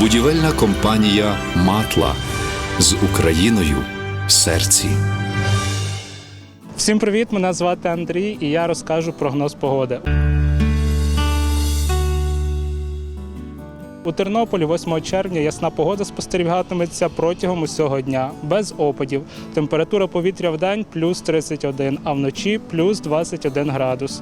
Будівельна компанія Матла з Україною в серці. Всім привіт! Мене звати Андрій, і я розкажу прогноз погоди. У Тернополі 8 червня ясна погода спостерігатиметься протягом усього дня, без опадів. Температура повітря в день плюс 31, а вночі плюс 21 градус.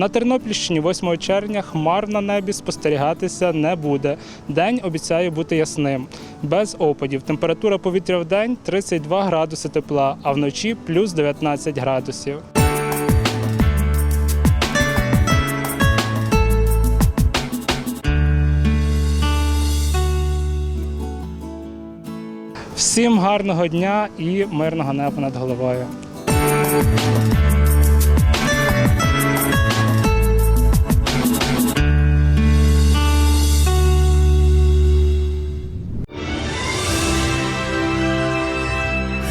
На Тернопільщині 8 червня хмар на небі спостерігатися не буде. День обіцяє бути ясним, без опадів. Температура повітря в день 32 градуси тепла, а вночі плюс 19 градусів. Всім гарного дня і мирного неба над головою.